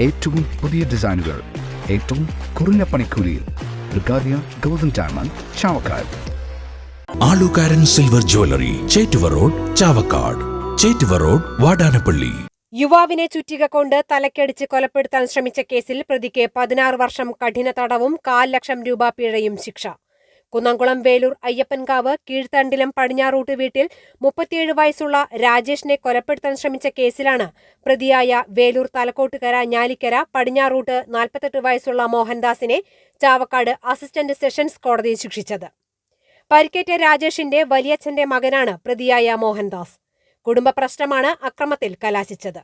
ഏറ്റവും പുതിയ ഡിസൈനുകൾ ഏറ്റവും കുറഞ്ഞ പണിക്കൂലിയിൽ. ബ്രിഗാദിയ golden diamond Chavakkad. Alukkaran silver jewellery Chettuva road Chavakkad. Chettuva road Vadanappally. യുവാവിനെ ചുറ്റിക കൊണ്ട് തലക്കടിച്ച് കൊലപ്പെടുത്താൻ ശ്രമിച്ച കേസിൽ പ്രതിക്ക് പതിനാറ് വർഷം കഠിന തടവും കാൽ ലക്ഷം രൂപ പിഴയും ശിക്ഷ. കുന്നംകുളം വേലൂർ അയ്യപ്പൻകാവ് കീഴ്ത്തണ്ടിലം പടിഞ്ഞാറൂട്ട് വീട്ടിൽ മുപ്പത്തിയേഴ് വയസ്സുള്ള രാജേഷിനെ കൊലപ്പെടുത്താൻ ശ്രമിച്ച കേസിലാണ് പ്രതിയായ വേലൂർ തലക്കോട്ടുകര ഞാലിക്കര പടിഞ്ഞാറൂട്ട് നാൽപ്പത്തെട്ട് വയസ്സുള്ള മോഹൻദാസിനെ ചാവക്കാട് അസിസ്റ്റന്റ് സെഷൻസ് കോടതി ശിക്ഷിച്ചത്. പരിക്കേറ്റ രാജേഷിന്റെ വലിയച്ഛന്റെ മകനാണ് പ്രതിയായ മോഹൻദാസ്. കുടുംബ പ്രശ്നമാണ് അക്രമത്തിൽ കലാശിച്ചത്.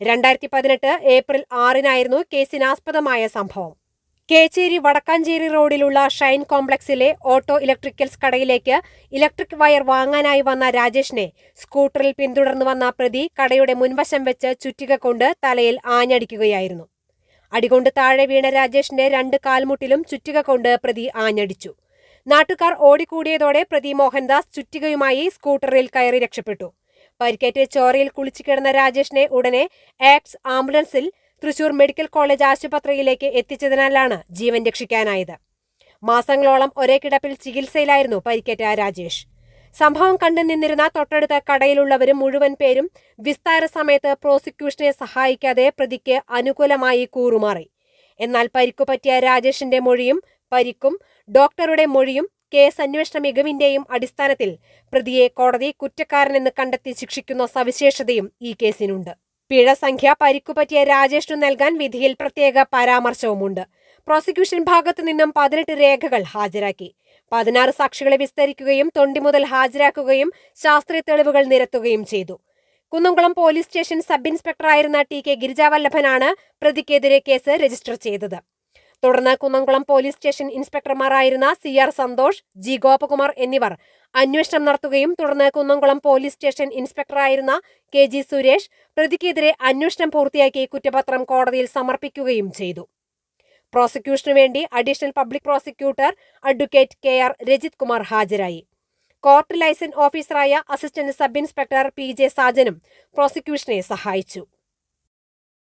രണ്ടായിരത്തി പതിനെട്ട് ഏപ്രിൽ ആറിനായിരുന്നു കേസിനാസ്പദമായ സംഭവം. കേച്ചേരി വടക്കാഞ്ചേരി റോഡിലുള്ള ഷൈൻ കോംപ്ലക്സിലെ ഓട്ടോ ഇലക്ട്രിക്കൽസ് കടയിലേക്ക് ഇലക്ട്രിക് വയർ വാങ്ങാനായി വന്ന രാജേഷിനെ സ്കൂട്ടറിൽ പിന്തുടർന്നു വന്ന പ്രതി കടയുടെ മുൻവശം വെച്ച് ചുറ്റിക കൊണ്ട് തലയിൽ ആഞ്ഞടിക്കുകയായിരുന്നു. അടികൊണ്ട് താഴെ വീണ രാജേഷിന്റെ രണ്ട് കാൽമുട്ടിലും ചുറ്റിക കൊണ്ട് പ്രതി ആഞ്ഞടിച്ചു. നാട്ടുകാർ ഓടിക്കൂടിയതോടെ പ്രതി മോഹൻദാസ് ചുറ്റികയുമായി സ്കൂട്ടറിൽ കയറി രക്ഷപ്പെട്ടു. പരിക്കേറ്റ് ചോരയിൽ കുളിച്ചു കിടന്ന രാജേഷിനെ ഉടനെ ആക്സ് ആംബുലൻസിൽ തൃശൂർ മെഡിക്കൽ കോളേജ് ആശുപത്രിയിലേക്ക് എത്തിച്ചതിനാലാണ് ജീവൻ രക്ഷിക്കാനായത്. മാസങ്ങളോളം ഒരേ കിടപ്പിൽ ചികിത്സയിലായിരുന്നു പരിക്കേറ്റ രാജേഷ്. സംഭവം കണ്ടു നിന്നിരുന്ന തൊട്ടടുത്ത കടയിലുള്ളവരും മുഴുവൻ പേരും വിസ്താര സമയത്ത് പ്രോസിക്യൂഷനെ സഹായിക്കാതെ പ്രതിക്ക് അനുകൂലമായി കൂറുമാറി. എന്നാൽ പരിക്കു പറ്റിയ രാജേഷിന്റെ മൊഴിയും പരിക്കും ഡോക്ടറുടെ മൊഴിയും കേസ് അന്വേഷണ മികവിന്റെയും അടിസ്ഥാനത്തിൽ പ്രതിയെ കോടതി കുറ്റക്കാരനെന്ന് കണ്ടെത്തി ശിക്ഷിക്കുന്ന സവിശേഷതയും ഈ കേസിനുണ്ട്. പിഴ സംഖ്യ പരിക്കുപറ്റിയ രാജേഷിനു നൽകാൻ വിധിയിൽ പ്രത്യേക പരാമർശവുമുണ്ട്. പ്രോസിക്യൂഷൻ ഭാഗത്തു നിന്നും പതിനെട്ട് രേഖകൾ ഹാജരാക്കി. പതിനാറ് സാക്ഷികളെ വിസ്തരിക്കുകയും തൊണ്ടി മുതൽ ഹാജരാക്കുകയും ശാസ്ത്രീയ തെളിവുകൾ നിരത്തുകയും ചെയ്തു. കുന്നംകുളം പോലീസ് സ്റ്റേഷൻ സബ് ഇൻസ്പെക്ടറായിരുന്ന ടി കെ ഗിരിജാവല്ലഭനാണ് പ്രതിക്കെതിരെ കേസ് രജിസ്റ്റർ ചെയ്തത്. തുടർന്ന് Kunnamkulam police station ഇൻസ്പെക്ടർമാരായിരുന്ന C R Santhosh G Gopakumar എന്നിവർ അന്വേഷണം നടത്തുകയും തുടർന്ന് കുന്നംകുളം പോലീസ് സ്റ്റേഷൻ ഇൻസ്പെക്ടറായിരുന്ന കെ ജി സുരേഷ് പ്രതിക്കെതിരെ അന്വേഷണം പൂർത്തിയാക്കി കുറ്റപത്രം കോടതിയിൽ സമർപ്പിക്കുകയും ചെയ്തു. പ്രോസിക്യൂഷനു വേണ്ടി additional public prosecutor advocate K R Rajith Kumar ഹാജരായി. കോർട്ട് ലൈസൻസ് ഓഫീസറായ assistant sub inspector P J സാജനും പ്രോസിക്യൂഷനെ സഹായിച്ചു.